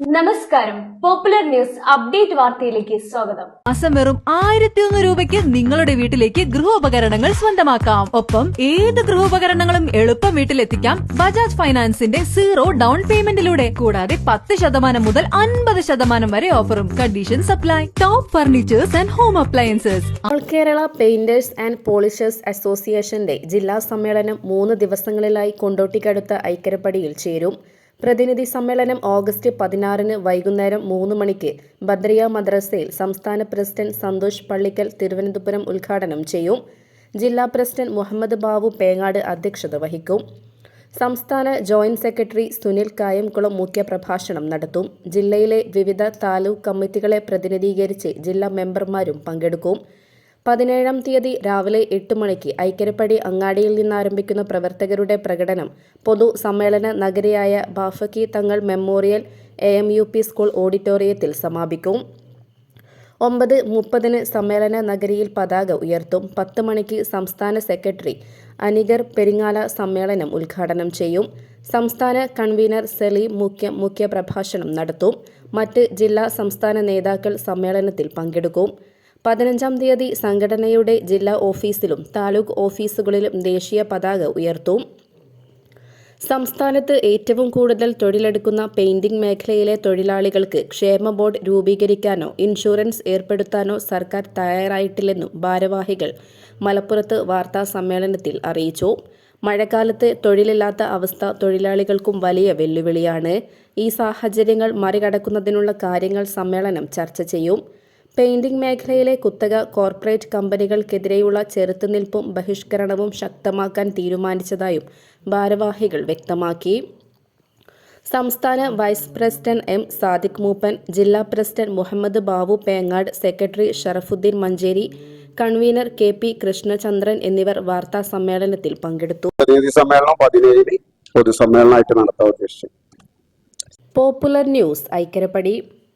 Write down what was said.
നമസ്കാരം. Popular news update വാർത്തയിലേക്ക് സ്വാഗതം. മാസം വെറും ആയിരത്തി ഒന്ന് രൂപയ്ക്ക് നിങ്ങളുടെ വീട്ടിലേക്ക് ഗൃഹോപകരണങ്ങൾ സ്വന്തമാക്കാം. ഒപ്പം ഏത് ഗൃഹോപകരണങ്ങളും എളുപ്പം വീട്ടിലെത്തിക്കാം ബജാജ് ഫൈനാൻസിന്റെ സീറോ ഡൗൺ പേയ്മെന്റിലൂടെ കൂടാതെ പത്ത് ശതമാനം മുതൽ അൻപത് ശതമാനം വരെ ഓഫറും condition supply top furnitures and home appliances all Kerala painters and polishers അസോസിയേഷന്റെ ജില്ലാ സമ്മേളനം മൂന്ന് ദിവസങ്ങളിലായി കൊണ്ടോട്ടിക്കടുത്ത ഐക്കരപ്പടിയിൽ ചേരും. പ്രതിനിധി സമ്മേളനം ഓഗസ്റ്റ് പതിനാറിന് വൈകുന്നേരം മൂന്ന് മണിക്ക് ബദ്രിയ മദ്രസയിൽ സംസ്ഥാന പ്രസിഡന്റ് സന്തോഷ് പള്ളിക്കൽ തിരുവനന്തപുരം ഉദ്ഘാടനം ചെയ്യും. ജില്ലാ പ്രസിഡന്റ് മുഹമ്മദ് ബാബു പേങ്ങാട് അധ്യക്ഷത വഹിക്കും. സംസ്ഥാന ജോയിന്റ് സെക്രട്ടറി സുനിൽ കായംകുളം മുഖ്യപ്രഭാഷണം നടത്തും. ജില്ലയിലെ വിവിധ താലൂക്ക് കമ്മിറ്റികളെ പ്രതിനിധീകരിച്ച് ജില്ലാ മെമ്പർമാരും പങ്കെടുക്കും. പതിനേഴാം തീയതി രാവിലെ എട്ട് മണിക്ക് ഐക്കരപ്പടി അങ്ങാടിയിൽ നിന്നാരംഭിക്കുന്ന പ്രവർത്തകരുടെ പ്രകടനം പൊതു സമ്മേളന നഗരിയായ Bafaqi Thangal memorial A M U P school ഓഡിറ്റോറിയത്തിൽ സമാപിക്കും. ഒമ്പത് മുപ്പതിന് സമ്മേളന നഗരിയിൽ പതാക ഉയർത്തും. പത്ത് മണിക്ക് സംസ്ഥാന സെക്രട്ടറി അനിഗർ പെരിങ്ങാല സമ്മേളനം ഉദ്ഘാടനം ചെയ്യും. സംസ്ഥാന കൺവീനർ സലീം മുഖ്യ മുഖ്യപ്രഭാഷണം നടത്തും. മറ്റ് ജില്ലാ സംസ്ഥാന നേതാക്കൾ സമ്മേളനത്തിൽ പങ്കെടുക്കും. പതിനഞ്ചാം തീയതി സംഘടനയുടെ ജില്ലാ ഓഫീസിലും താലൂക്ക് ഓഫീസുകളിലും ദേശീയ പതാക ഉയർത്തും. സംസ്ഥാനത്ത് ഏറ്റവും കൂടുതൽ തൊഴിലെടുക്കുന്ന പെയിന്റിംഗ് മേഖലയിലെ തൊഴിലാളികൾക്ക് ക്ഷേമ ബോർഡ് രൂപീകരിക്കാനോ ഇൻഷുറൻസ് ഏർപ്പെടുത്താനോ സർക്കാർ തയ്യാറായിട്ടില്ലെന്നും ഭാരവാഹികൾ മലപ്പുറത്ത് വാർത്താ സമ്മേളനത്തിൽ അറിയിച്ചു. മഴക്കാലത്ത് തൊഴിലില്ലാത്ത അവസ്ഥ തൊഴിലാളികൾക്കും വലിയ വെല്ലുവിളിയാണ്. ഈ സാഹചര്യങ്ങൾ മറികടക്കുന്നതിനുള്ള കാര്യങ്ങൾ സമ്മേളനം ചർച്ച ചെയ്യും. പെയിന്റിംഗ് മേഖലയിലെ കുത്തക കോർപ്പറേറ്റ് കമ്പനികൾക്കെതിരെയുള്ള ചെറുത്തുനിൽപ്പും ബഹിഷ്കരണവും ശക്തമാക്കാൻ തീരുമാനിച്ചതായും ഭാരവാഹികൾ വ്യക്തമാക്കി. സംസ്ഥാന vice president M Sadiq Mooppan ജില്ലാ president Muhammad Babu Pengad secretary Sharafuddin Manjeri convener K P Krishnachandran എന്നിവർ വാർത്താ സമ്മേളനത്തിൽ പങ്കെടുത്തു. സമ്മേളനം പൊതുസമ്മേളനമായിട്ട് നടത്താൻ ഉദ്ദേശിച്ചു. Popular news Aikkarappadi